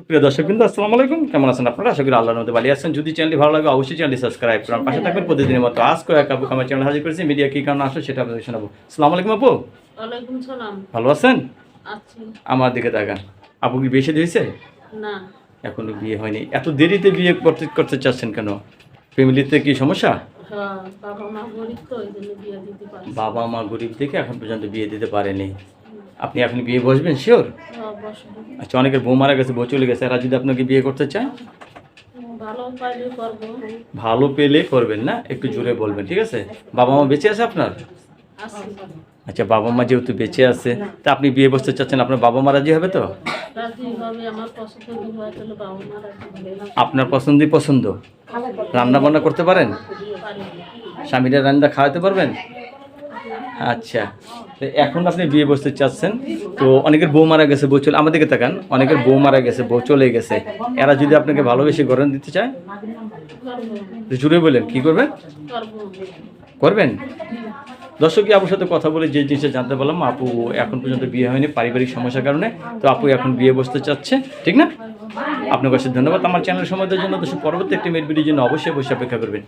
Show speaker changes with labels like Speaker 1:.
Speaker 1: প্রিয় দর্শক বিন্দু আসসালামু আলাইকুম। কেমন আছেন আপনারা? আশা করি আল্লাহর মধ্যে ভালো আছেন। যদি চ্যানেলটি ভালো লাগে অবশ্যই চ্যানেলটি সাবস্ক্রাইব করুন। পাশে থাকবেন প্রতিদিনের মতো আজ কয়েক আপু আমার চ্যানেল হাজির করেছি। মিডিয়া কী কারণে আসলো সেটা আপনাদের শোনাবো। আসসালামু আলাইকুম আপু।
Speaker 2: ওয়ালাইকুম সালাম।
Speaker 1: ভালো আছেন?
Speaker 2: আছি।
Speaker 1: আমার দিকে তাকান। আপু কি বেশি দিয়েছে
Speaker 2: না।
Speaker 1: এখনও বিয়ে হয়নি। এত দেরিতে বিয়ে করতে করতে চাচ্ছেন কেন? ফ্যামিলিতে কি সমস্যা?
Speaker 2: হ্যাঁ বাবা মা গরিব বিয়ে
Speaker 1: থেকে এখন পর্যন্ত বিয়ে দিতে পারেনি। আপনি এখন বিয়ে বসবেন শিওর?
Speaker 2: হ্যাঁ।
Speaker 1: আচ্ছা অনেকের বউ মারা গেছে বউ চলে গেছে। এরা যদি আপনাকে বিয়ে করতে চায়
Speaker 2: ভালো
Speaker 1: পেলে করবেন না? একটু জোরে বলবেন ঠিক আছে? বাবা মা বেঁচে আছে আপনার? আচ্ছা বাবা মা যেহেতু বেঁচে আছে তা আপনি বিয়ে বসতে চাচ্ছেন আপনার বাবা মা রাজি হবে তো? আপনার পছন্দই পছন্দ? রান্না বান্না করতে পারেন?
Speaker 2: পারি।
Speaker 1: স্বামীরা রান্না খাওয়াতে পারবেন? আচ্ছা। তো এখন আপনি বিয়ে বসতে চাচ্ছেন, তো অনেকের বউ মারা গেছে, বউ চলে আমাদেরকে তাকান, অনেকের বউ মারা গেছে, বউ চলে গেছে। এরা যদি আপনাকে ভালোবেসে গরম দিতে চায় জুড়ে বলেন, কি করবেন? করবেন? দর্শক আপুর সাথে কথা বলে যে জিনিসটা জানতে পারলাম, আপু এখন পর্যন্ত বিয়ে হয়নি, পারিবারিক সমস্যার কারণে, তো আপু এখন বিয়ে বসতে চাচ্ছে, ঠিক না? আপনার কাছে ধন্যবাদ। আমার চ্যানেল সমাজের জন্য দর্শক, পরবর্তী একটি মেয়ের ভিডিওর জন্য অবশ্যই অবশ্যই অপেক্ষা করবেন।